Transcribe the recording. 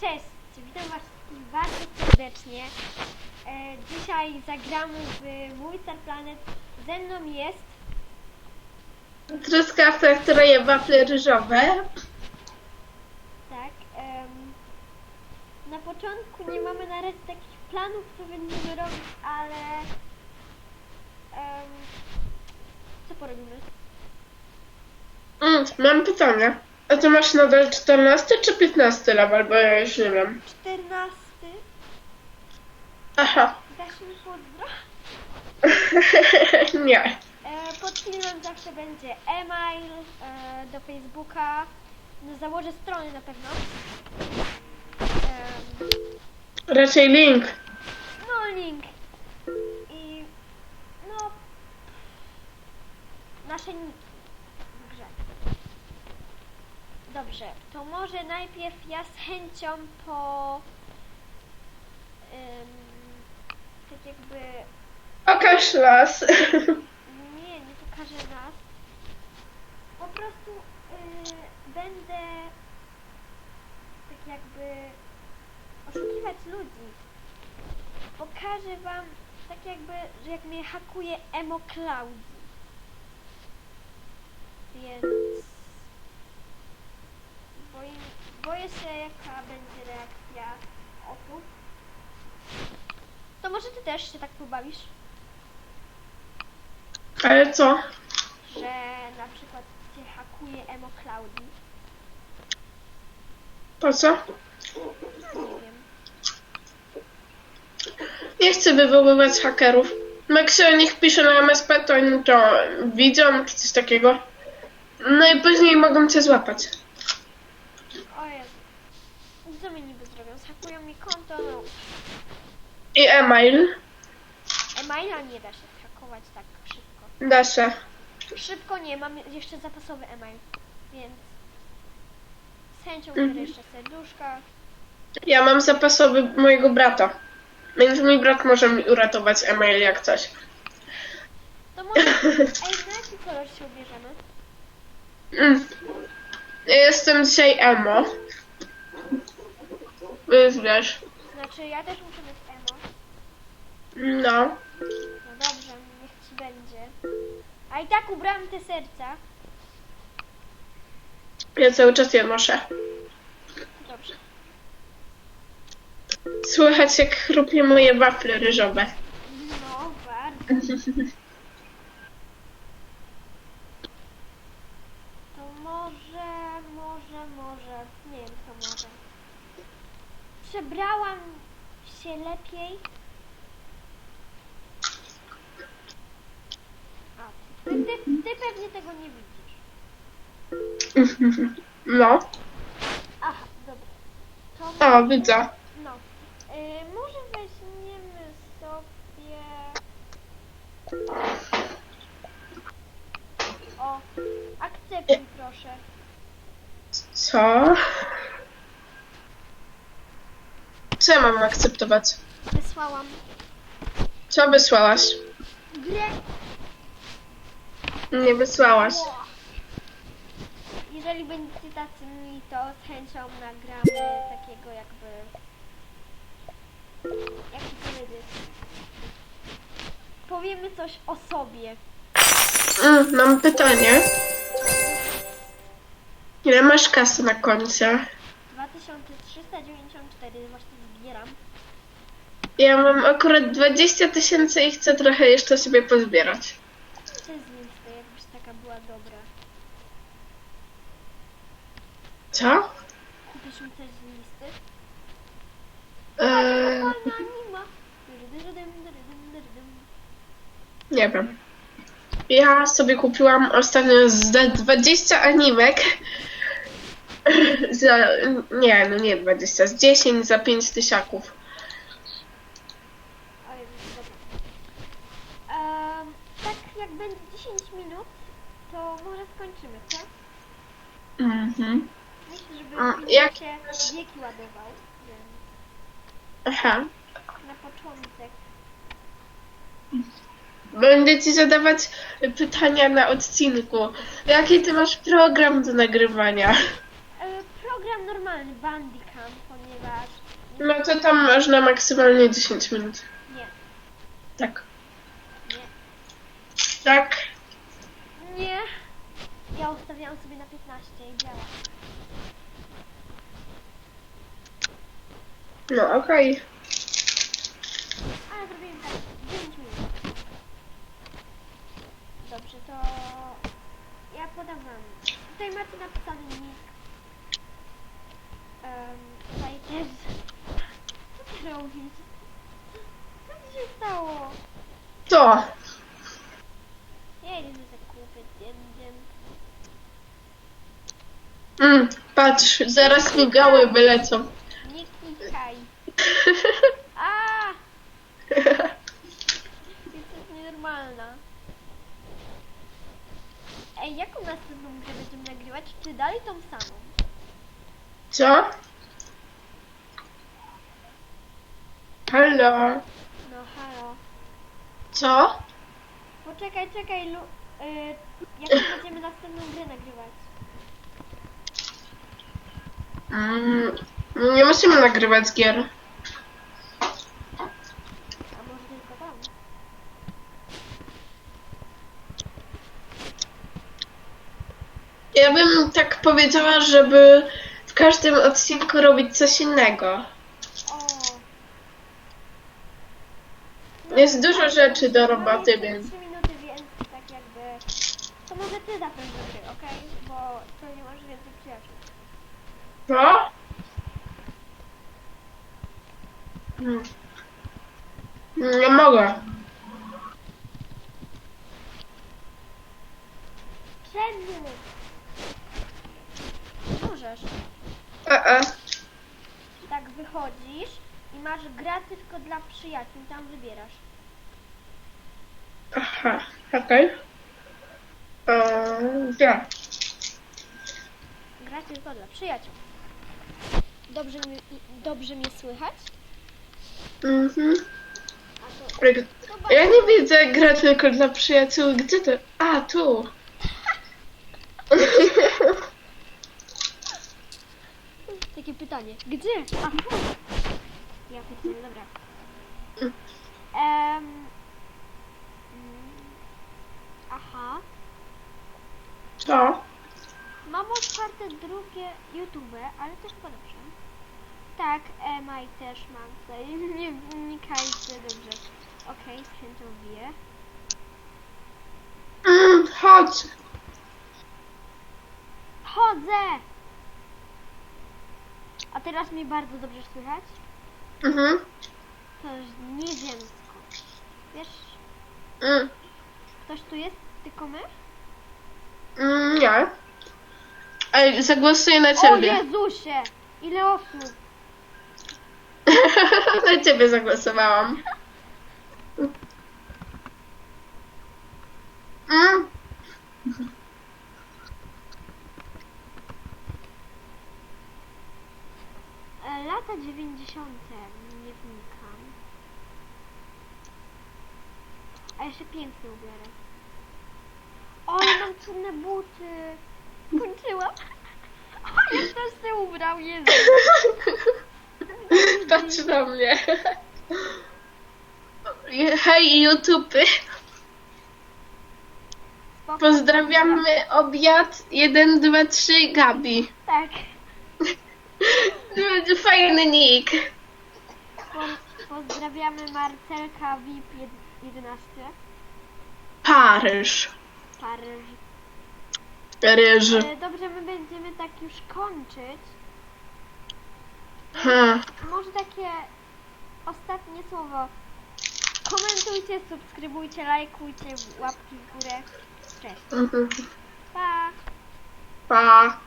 Cześć, witam Was wszystkich bardzo serdecznie. E, dzisiaj zagramy w mój Star Planet. Ze mną jest Truskawka, która je wafle ryżowe. tak. em, na początku nie mamy na razie takich planów, co będziemy robić, ale em, co porobimy? Mm, mam pytanie. A ty masz nadal 14 czy 15 level, bo ja już nie wiem. 14. Aha. Dasz mi pozdro? nie. E, pod filmem zawsze będzie e-mail e, do Facebooka. No, założę strony na pewno. Em, Raczej link. no link. I no nasze Dobrze, to może najpierw ja z chęcią po em, tak jakby Pokaż las. Nie, nie pokażę nas. Po prostu y, będę tak jakby oszukiwać ludzi. Pokażę wam tak jakby, że jak mnie hakuje emo Cloudy. Więc boję, boję się jaka będzie reakcja osób. To może ty też się tak pobawisz? Ale co? że na przykład cię hakuje emo Cloudy. Po co? Nie wiem. Nie chcę wywoływać hakerów. Jak się o nich pisze na MSP, to oni to widzą, czy coś takiego. No i później mogą cię złapać. O Jezu. Co mi Zhakują mi konto, no. I e-mail. E-maila nie da się zhakować tak szybko. Da się. Szybko nie, mam jeszcze zapasowy e-mail, więc z chęcią Mhm. biorę jeszcze serduszka. Ja mam zapasowy mojego brata. Więc mój brat może mi uratować e-mail jak coś. To może... Ej, na jaki kolor się ubierzemy? Mm. Ja Jestem dzisiaj emo. Więc wiesz. Znaczy, ja też muszę być emo. No. No dobrze, niech ci będzie. A i tak ubrałam te serca. Ja cały czas je noszę. Dobrze. Słychać jak chrupnie moje wafle ryżowe. No, bardzo. To może, może, może, nie wiem co może. Przebrałam się lepiej. A, ty, ty, ty pewnie tego nie widzisz. No. Aha, dobra. To O, może- widzę. No. Y, może weźmiemy sobie... O, akceptuj proszę. Co? Co ja mam akceptować? Wysłałam Co wysłałaś? grę. Nie wysłałaś. Jeżeli będziecie tacy mili, to z chęcią nagramy takiego jakby... Jak to powiedzieć? Powiemy coś o sobie. Mm, mam pytanie. Ile masz kasy na koncie? 2394 właśnie zbieram. Ja mam akurat 20 tysięcy i chcę trochę jeszcze sobie pozbierać. To jest lista, jakbyś taka była dobra. Co? Kupisz mi coś z listy? Eee, Fajna anima. Dyrydyrydym, nie wiem. Ja sobie kupiłam ostatnio za 20 animek. za, nie, no nie 20, z 10 za 5 tysiaków. O Jezu, dobra. Em, tak jak będzie 10 minut, to może skończymy, co? Mhm. Myślę, żeby A, film jak- się wieki ładował, więc Aha. na początek. Będę ci zadawać pytania na odcinku. Jaki ty masz program do nagrywania? Gram normalny Bandicam, ponieważ... No to tam można maksymalnie 10 minut. Nie, Tak. nie, Tak. nie. Ja ustawiałam sobie na 15 i działa. No okej. Ale zrobiłem tak 9 minut. Dobrze, to ja podam wam. Tutaj macie napisany nick. Um, tutaj też. Co robisz? Co ci się stało? To. Ja idę za zakupy, diem, diem. Mm, patrz, zaraz mi gały wylecą. Nie klikaj. A! Jesteś nienormalna. Ej, jaką następną grę będziemy nagrywać? Czy dalej tą samą? Co? Halo. No halo. Co? Poczekaj, czekaj, Lu... Y, jaką będziemy następną grę nagrywać? Mm, nie musimy nagrywać gier. A może tylko tam? Ja bym tak powiedziała, żeby w każdym odcinku robić coś innego. O! Jest dużo rzeczy do roboty, więc... trzy minuty, więc tak jakby... To może ty zaproś do gry, okej? Bo pewnie masz więcej przyjaciół. Co? Mm. Nie mogę. Czemu? Możesz. E -e. Tak wychodzisz i masz gra tylko dla przyjaciół, tam wybierasz. Aha, okej. Eee, ja. Gra tylko dla przyjaciół. Dobrze, mi, dobrze mnie słychać? Mhm. A to... Jak- Ja nie widzę gra tylko dla przyjaciół. Gdzie to? A, tu. Takie pytanie. Gdzie? Aha. Ja pytanie, dobra. Mm, aha. Co? Mam otwarte drugie YouTube, ale to chyba dobrze. Tak, Emaj też mam tutaj. Nie wnikajcie, dobrze. Okej, okay, święto wie. Mm, chodź. Chodzę! A teraz mnie bardzo dobrze słychać? Mhm. To jest nieziemsko. Wiesz, Mm, ktoś tu jest? Tylko my? mm, nie. Ej, zagłosuję na O ciebie. Jezusie! Ile osób? na ciebie zagłosowałam. Mm. E, Lata 90. Nie wnikam. A jeszcze pięknie ubiorę. O, mam cudne buty. Kończyłam. O, jak ktoś się ubrał, Jezu. Patrz na mnie. Hej YouTube. Spoko. Pozdrawiamy obiad 1, 2, 3 Gabi. Tak. Będzie Fajny nick. Po, pozdrawiamy Marcelka VIP 11. Paryż. Paryż. Ryż. E, Dobrze, my będziemy tak już kończyć. Hmm. Może takie ostatnie słowo. Komentujcie, subskrybujcie, lajkujcie, łapki w górę. Cześć. Mhm. Pa! Pa.